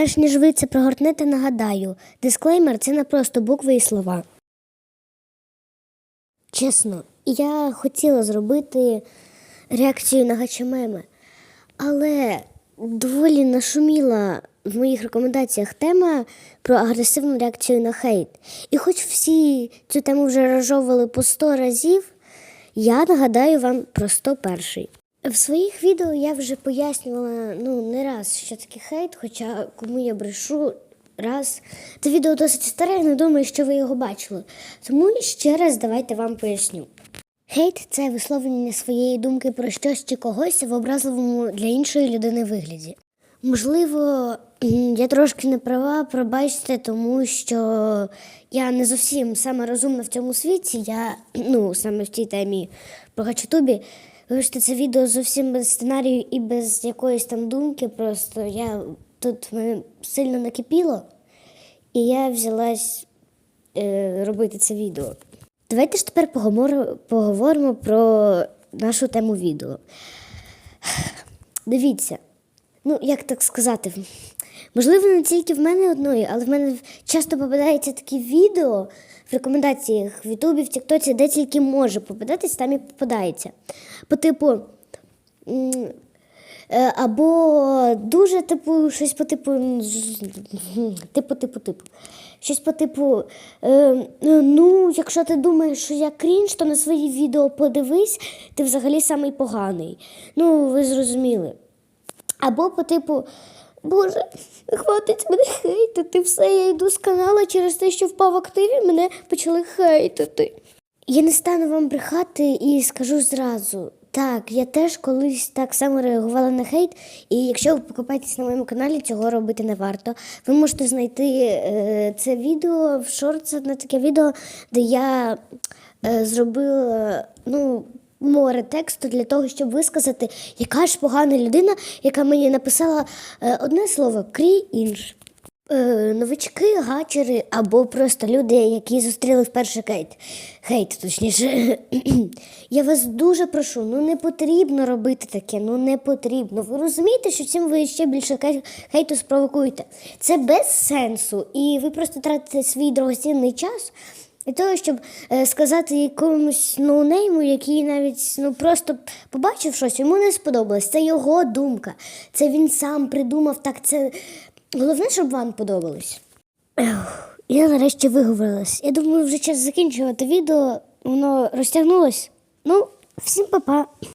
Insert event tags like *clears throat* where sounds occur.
Перш ніж ви це прогортнете, нагадаю, дисклеймер це не просто букви і слова. Чесно, я хотіла зробити реакцію на гачемеми, але доволі нашуміла в моїх рекомендаціях тема про агресивну реакцію на хейт. І хоч всі цю тему вже розжовували по 100 разів, я нагадаю вам про 101. В своїх відео я вже пояснювала ну, не раз, що таке хейт, хоча кому я брешу раз. Це відео досить старе, не думаю, що ви його бачили. Тому ще раз давайте вам поясню. Хейт це висловлення своєї думки про щось чи когось в образливому для іншої людини вигляді. Можливо, *clears throat* я трошки не права, пробачте, тому що я не зовсім саме розумна в цьому світі. Я *clears throat* ну саме в цій темі про Гачатубі. Вибачте, це відео зовсім без сценарію і без якоїсь там думки. Просто я тут мене сильно накипіло, і я взялась е, робити це відео. Давайте ж тепер поговоримо про нашу тему відео. Дивіться, ну як так сказати, можливо, не тільки в мене одної, але в мене часто попадаються такі відео в рекомендаціях в Ютубі, в Тіктоці, де тільки може попадатись, там і попадається. По типу. е, Або дуже типу, щось по типу, типу, типу, типу. Щось по типу, е, е, ну, якщо ти думаєш, що я крінж, то на свої відео подивись, ти взагалі самий поганий. Ну, ви зрозуміли. Або по типу, Боже, хватить мене хейтити, все, я йду з каналу через те, що впав активі, мене почали хейтити. Я не стану вам брехати і скажу зразу. Так, я теж колись так само реагувала на хейт, і якщо ви покопаєтесь на моєму каналі, цього робити не варто. Ви можете знайти е, це відео в шорт, на таке відео, де я е, зробила ну, море тексту для того, щоб висказати, яка ж погана людина, яка мені написала е, одне слово крінж. Е, новички, гачери або просто люди, які зустріли вперше хейт. Хейт, точніше. *clears throat* Я вас дуже прошу, ну не потрібно робити таке, ну не потрібно. Ви розумієте, що цим ви ще більше хей- хейту спровокуєте. Це без сенсу, і ви просто тратите свій дорогоцінний час. Для того, щоб е, сказати якомусь ноунейму, який навіть ну просто побачив щось, йому не сподобалось. Це його думка. Це він сам придумав так. Це головне, щоб вам подобалось. Я нарешті виговорилась. Я думаю, вже час закінчувати відео. Воно розтягнулось. Ну, всім па-па.